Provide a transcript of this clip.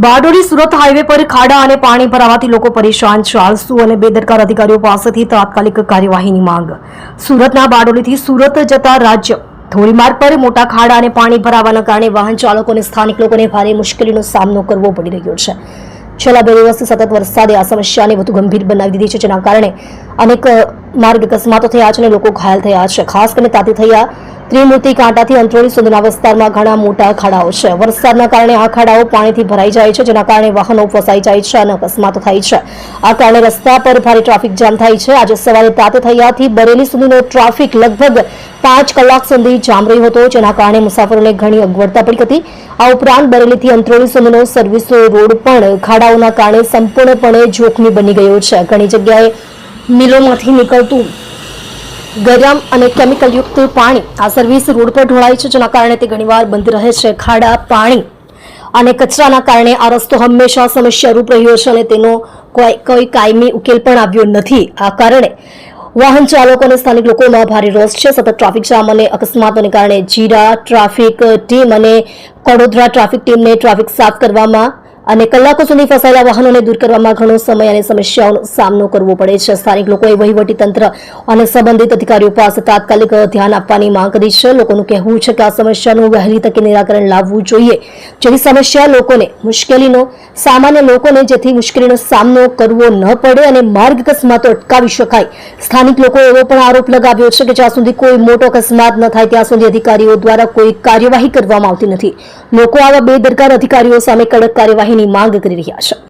Bardoli Surat highway પર ખાડા અને પાણી ભરાવાથી લોકો પરેશાન ચાલસુ અને બેદરકાર અધિકારીઓ પાસેથી તાત્કાલિક કાર્યવાહીની માંગ. સુરતના બારડોલીથી સુરત જતા રાજ્ય ધોરીમાર્ગ પર મોટા ખાડા અને પાણી ભરાવાના કારણે વાહન ચાલકો અને સ્થાનિક લોકોને ભારે મુશ્કેલીનો સામનો કરવો પડી રહ્યો છે. છેલ્લા બે દિવસથી સતત વરસાદે આ સમસ્યાને વધુ ગંભીર બનાવી દીધી છે, જેના કારણે અનેક માર્ગ અકસ્માતો થયા છે અને લોકો ઘાયલ થયા છે. ખાસ કરીને તાતી થયા ત્રિમૂર્તિ કાંટાથી અંત્રોળી સુધીના વિસ્તારમાં ઘણા મોટા ખાડાઓ છે. વરસાદના કારણે આ ખાડાઓ પાણીથી ભરાઈ જાય છે, જેના કારણે વાહનો ફસાઈ જાય છે અને અકસ્માતો થાય છે. આ કારણે રસ્તા પર ભારે ટ્રાફિક જામ થાય છે. આજે સવારે તાતે થયાથી બરેલી સુધીનો ટ્રાફિક લગભગ પાંચ કલાક સુધી જામ રહ્યો હતો, જેના કારણે મુસાફરોને ઘણી અગવડતા પડી હતી. આ ઉપરાંત બરેલીથી અંત્રોળી સુધીનો સર્વિસ રોડ પણ ખાડાઓના કારણે સંપૂર્ણપણે જોખમી બની ગયો છે. ઘણી જગ્યાએ મિલોમાંથી નીકળતું ગરમ અને કેમિકલયુક્ત પાણી. આ સર્વિસ રોડ પર ઢોળાય છે, જેના કારણે તે ઘણીવાર બંધ રહે છે. ખાડા, પાણી અને કચરાના કારણે આ રસ્તો હંમેશા સમસ્યારૂપ રહ્યો છે અને તેનો કોઈ કોઈ કાયમી ઉકેલ પણ આવ્યો નથી. આ કારણે વાહન ચાલકો અને સ્થાનિક લોકોમાં ભારે રોષ છે. સતત ટ્રાફિક જામ અને અકસ્માતોને કારણે જીરા ટ્રાફિક ટીમ અને કડોદરા ટ્રાફિક ટીમને ટ્રાફિક સાફ કરવામાં અને કલાકો સુધી ફસાયેલા વાહનોને દૂર કરવામાં ઘણો સમય અને સમસ્યાઓનો સામનો કરવો પડે છે. સ્થાનિક લોકોએ વહીવટી તંત્ર અને સંબંધિત અધિકારીઓ પાસે તાત્કાલિક ધ્યાન આપવાની માંગ કરી છે. લોકોનું કહેવું છે કે આ સમસ્યાનું વહેલી તકે નિરાકરણ લાવવું જોઈએ. જેની સમસ્યા લોકોને મુશ્કેલીનો, સામાન્ય લોકોને જેથી મુશ્કેલીનો સામનો કરવો ન પડે અને માર્ગ અકસ્માતો અટકાવી શકાય. સ્થાનિક લોકો એવો પણ આરોપ લગાવ્યો છે કે જ્યાં સુધી કોઈ મોટો અકસ્માત ન થાય, ત્યાં સુધી અધિકારીઓ દ્વારા કોઈ કાર્યવાહી કરવામાં આવતી નથી. લોકો આવા બેદરકાર અધિકારીઓ સામે કડક કાર્યવાહીની માંગ કરી રહ્યા છે.